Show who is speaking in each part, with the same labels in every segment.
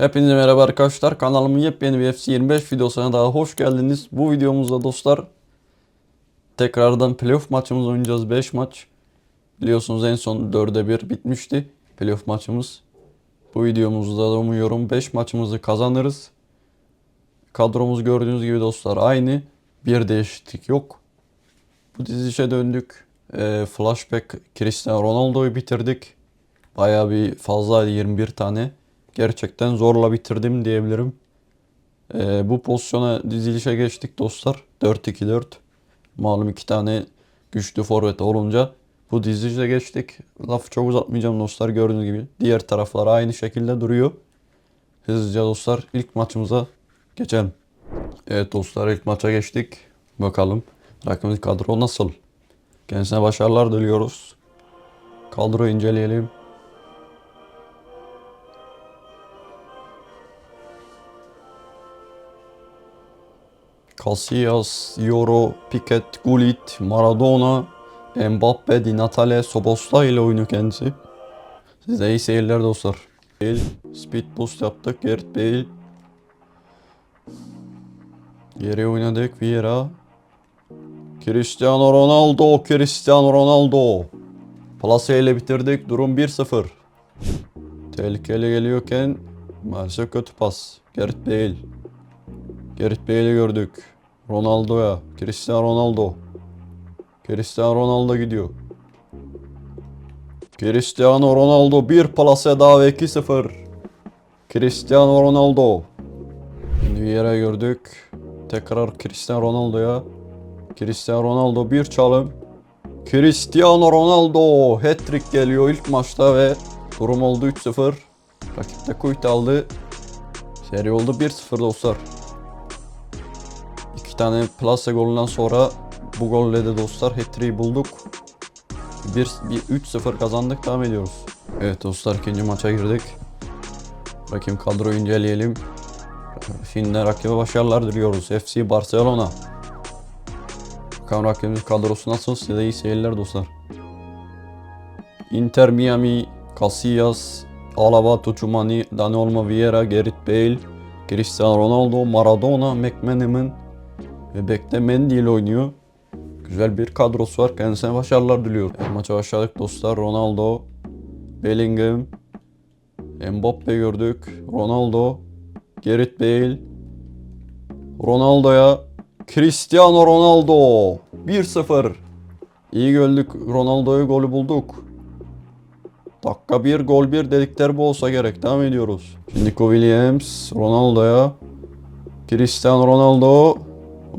Speaker 1: Hepinize merhaba arkadaşlar. Kanalımın yepyeni bir FC 25 videosuna daha hoş geldiniz. Bu videomuzda dostlar tekrardan playoff maçımız oynayacağız. 5 maç. Biliyorsunuz en son 4'e 1 bitmişti playoff maçımız. Bu videomuzda da umuyorum 5 maçımızı kazanırız. Kadromuz gördüğünüz gibi dostlar aynı. Bir değişiklik yok. Bu dizilişe döndük. Ee, flashback Cristiano Ronaldo'yu bitirdik. Bayağı bir fazlaydı 21 tane. Gerçekten zorla bitirdim diyebilirim. Ee, bu pozisyona dizilişe geçtik dostlar. 4-2-4. Malum iki tane güçlü forvet olunca bu dizilişe geçtik. Lafı çok uzatmayacağım dostlar gördüğünüz gibi. Diğer taraflar aynı şekilde duruyor. Hızlıca dostlar ilk maçımıza geçelim. Evet dostlar ilk maça geçtik. Bakalım rakibimiz kadro nasıl? Kendisine başarılar diliyoruz. Kadroyu inceleyelim. Casillas, Euro, Piquet, Gullit, Maradona, Mbappe, Di Natale, Soboslay ile oynuyor kendisi. Size iyi seyirler dostlar. Bale, speed boost yaptık. Gareth Bale. Geri oynadık. Vieira. Cristiano Ronaldo, Cristiano Ronaldo. Plase ile bitirdik. Durum 1-0. Tehlikeli geliyorken maalesef kötü pas. Gareth Bale. Gareth Bale'i gördük. Ronaldo'ya. Cristiano Ronaldo. Cristiano Ronaldo gidiyor. Cristiano Ronaldo bir plase daha ve 2-0. Cristiano Ronaldo. Şimdi yere gördük. Tekrar Cristiano Ronaldo'ya. Cristiano Ronaldo bir çalım. Cristiano Ronaldo hat-trick geliyor ilk maçta ve durum oldu 3-0. Rakip de kuyt aldı. Seri oldu 1-0 dostlar. Tane plase golünden sonra bu golle de dostlar hat-trick'i bulduk. 1 3-0 kazandık devam ediyoruz. Evet dostlar ikinci maça girdik. Bakayım kadroyu inceleyelim. Şimdi rakibe başarılar diliyoruz. FC Barcelona. Bakalım rakibimiz kadrosu nasıl? Size iyi seyirler dostlar. Inter Miami, Casillas, Alaba, Tuchumani, Dani Olmo, Vieira, Gerrit Bale, Cristiano Ronaldo, Maradona, McManaman ve Bekle Mendy ile oynuyor. Güzel bir kadrosu var. Kendisine başarılar diliyorum. Evet, maça başladık dostlar. Ronaldo, Bellingham, Mbappe gördük. Ronaldo, Gerrit Bale, Ronaldo'ya Cristiano Ronaldo 1-0. İyi gördük. Ronaldo'yu golü bulduk. Dakika 1 gol 1 dedikleri bu olsa gerek. Devam ediyoruz. Şimdi Williams Ronaldo'ya Cristiano Ronaldo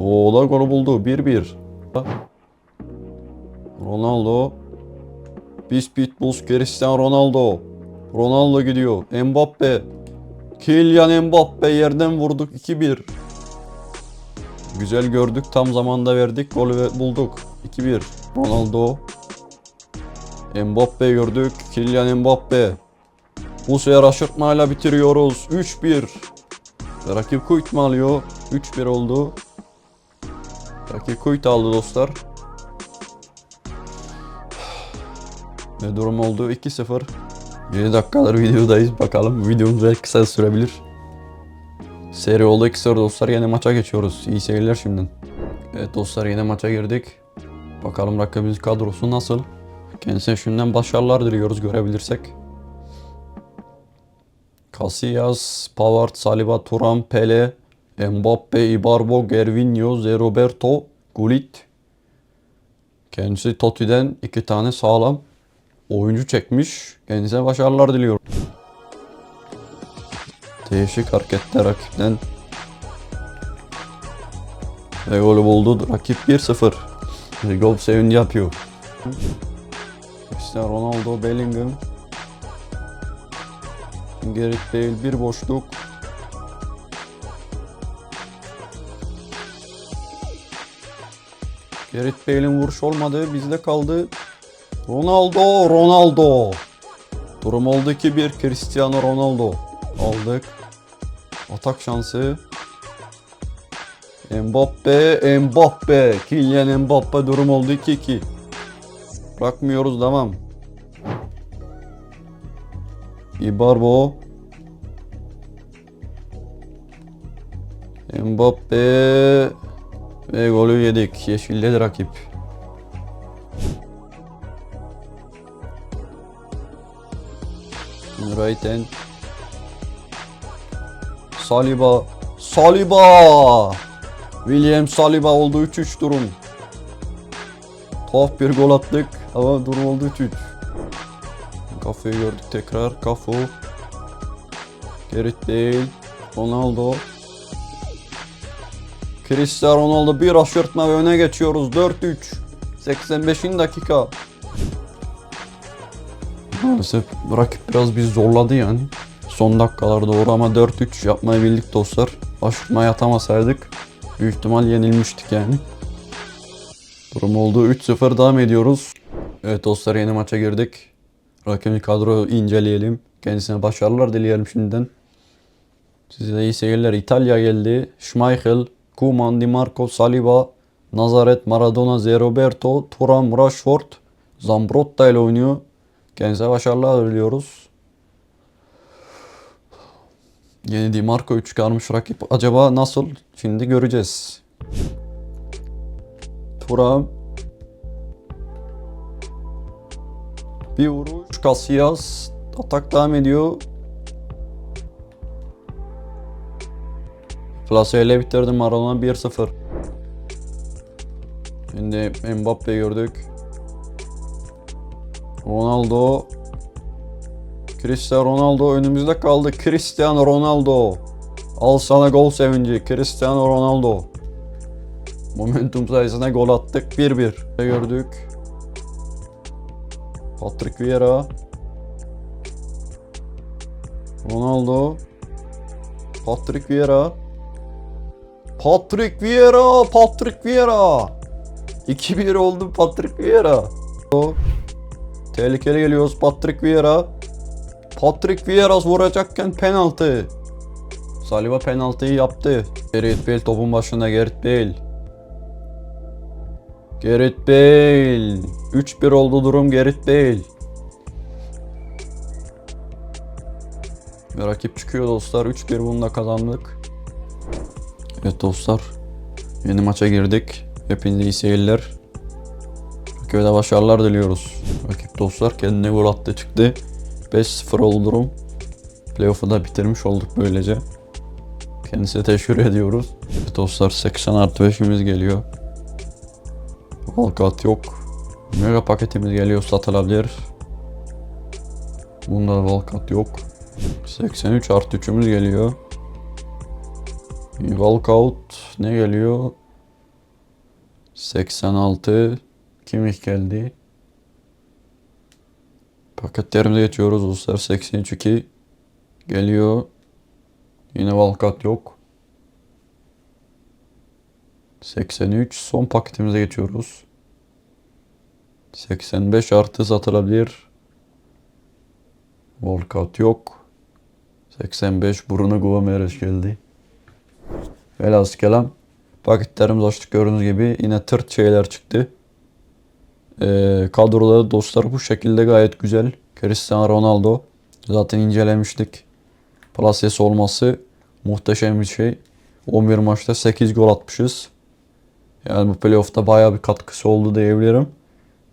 Speaker 1: o da golü buldu. 1-1. Ronaldo Biz Pitbulls Cristiano Ronaldo Ronaldo gidiyor. Mbappe Kylian Mbappe yerden vurduk 2-1. Güzel gördük. Tam zamanda verdik. Golü ve bulduk. 2-1. Ronaldo. Mbappe gördük. Kylian Mbappe. Bu sefer aşırtmayla bitiriyoruz. 3-1. Rakip Kuyt mu alıyor? 3-1 oldu. Rakip aldı dostlar. Ne durum oldu? 2-0. 7 dakikadır videodayız. Bakalım videomuz belki kısa sürebilir. Seri oldu 2-0 dostlar. Yine maça geçiyoruz. İyi seyirler şimdiden. Evet dostlar yine maça girdik. Bakalım rakibimiz kadrosu nasıl? Kendisine şimdiden başarılar diliyoruz görebilirsek. Casillas, Pavard, Saliba, Turan, Pele, Mbappe, Ibarbo, Gervinho, Zé Roberto, Gullit. Kendisi Toti'den iki tane sağlam oyuncu çekmiş. Kendisine başarılar diliyorum. Değişik hareketler rakipten. Ve golü buldu. Rakip 1-0. Ve Gol sevinci yapıyor. Cristiano Ronaldo, Bellingham. Gareth Bale bir boşluk. Gareth Bale'in vuruş olmadı. Bizde kaldı. Ronaldo, Ronaldo. Durum oldu ki bir Cristiano Ronaldo. Aldık. Atak şansı. Mbappe, Mbappe. Kylian Mbappe durum oldu 2-2. Bırakmıyoruz devam. Ibarbo. Mbappe ve golü yedik. Yeşilledi rakip. Right end. Saliba. Saliba. William Saliba oldu 3-3 durum. Tuhaf bir gol attık ama durum oldu 3-3. Kafayı gördük tekrar. Kafu. Gerrit değil. Ronaldo. Cristiano Ronaldo bir aşırtma ve öne geçiyoruz. 4-3. 85. dakika. Maalesef rakip biraz bizi zorladı yani. Son dakikalar doğru ama 4-3 yapmayı bildik dostlar. Aşırtmaya atamasaydık büyük ihtimal yenilmiştik yani. Durum oldu. 3-0 devam ediyoruz. Evet dostlar yeni maça girdik. Rakibin kadro inceleyelim. Kendisine başarılar dileyelim şimdiden. Size de iyi seyirler. İtalya geldi. Schmeichel, Koeman, Di Marco, Saliba, Nazaret, Maradona, Zé Roberto, Thuram, Rashford, Zambrotta ile oynuyor. Kendisine başarılar diliyoruz. Yeni Di Marco'yu çıkarmış rakip. Acaba nasıl? Şimdi göreceğiz. Thuram. Bir vuruş. Casillas. Atak devam ediyor. Plaseyle bitirdi Maradona 1-0. Şimdi Mbappe gördük. Ronaldo. Cristiano Ronaldo önümüzde kaldı. Cristiano Ronaldo. Al sana gol sevinci. Cristiano Ronaldo. Momentum sayesinde gol attık. 1-1. Gördük. Patrick Vieira. Ronaldo. Patrick Vieira. Patrick Vieira, Patrick Vieira. 2-1 oldu Patrick Vieira. Tehlikeli geliyoruz Patrick Vieira. Patrick Vieira vuracakken penaltı. Saliba penaltıyı yaptı. Gareth Bale topun başında Gareth Bale. Gareth Bale. 3-1 oldu durum Gareth Bale. Ve rakip çıkıyor dostlar. 3-1 bununla kazandık. Evet dostlar. Yeni maça girdik. Hepinize iyi seyirler. Rakibe başarılar diliyoruz. Rakip dostlar kendine gol attı çıktı. 5-0 oldu durum. Playoff'u da bitirmiş olduk böylece. Kendisine teşekkür ediyoruz. Evet dostlar 80 artı 5'imiz geliyor. Walkout yok. Mega paketimiz geliyor satılabilir. Bunda da walkout yok. 83 artı 3'ümüz geliyor. Walkout ne geliyor? 86 kimlik geldi. Paketlerimize geçiyoruz dostlar. 83 2 geliyor. Yine walkout yok. 83 son paketimize geçiyoruz. 85 artı satılabilir. Walkout yok. 85 Bruno Gomes geldi. Velhasıl kelam paketlerimizi açtık gördüğünüz gibi yine tırt şeyler çıktı. Ee, kadroda dostlar bu şekilde gayet güzel. Cristiano Ronaldo zaten incelemiştik. Palacios olması muhteşem bir şey. 11 maçta 8 gol atmışız. Yani bu playoff'ta bayağı bir katkısı oldu diyebilirim.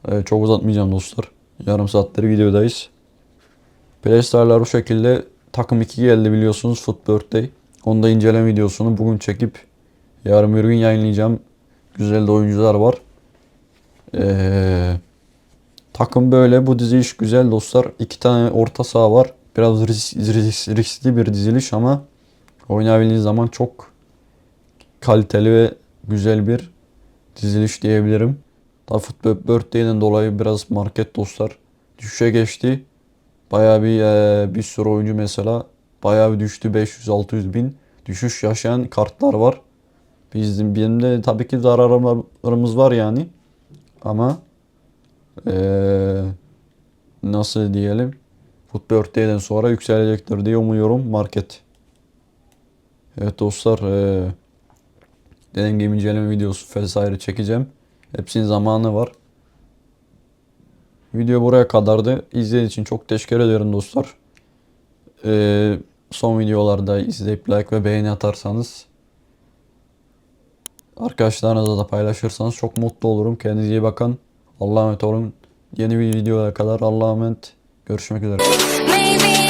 Speaker 1: Ee, çok uzatmayacağım dostlar. Yarım saattir videodayız. Playstar'lar bu şekilde takım 2 geldi biliyorsunuz Foot Birthday. Onu da inceleme videosunu bugün çekip yarın bir gün yayınlayacağım. Güzel de oyuncular var. Ee, takım böyle. Bu diziliş güzel dostlar. İki tane orta saha var. Biraz risk, risk, riskli bir diziliş ama oynayabildiğiniz zaman çok kaliteli ve güzel bir diziliş diyebilirim. Tabi Football Birthday'den dolayı biraz market dostlar düşüşe geçti. Bayağı bir e, bir sürü oyuncu mesela bayağı bir düştü 500-600 bin düşüş yaşayan kartlar var. Bizim benim de tabii ki zararlarımız var yani. Ama eee nasıl diyelim Football Birthday'den sonra yükselecektir diye umuyorum market. Evet dostlar eee dediğim gibi inceleme videosu vesaire çekeceğim. Hepsinin zamanı var. Video buraya kadardı. İzlediğiniz için çok teşekkür ederim dostlar. Ee, son videolarda izleyip like ve beğeni atarsanız arkadaşlarınızla da paylaşırsanız çok mutlu olurum. Kendinize iyi bakın. Allah'a emanet olun. Yeni bir videoya kadar Allah'a emanet. Görüşmek üzere.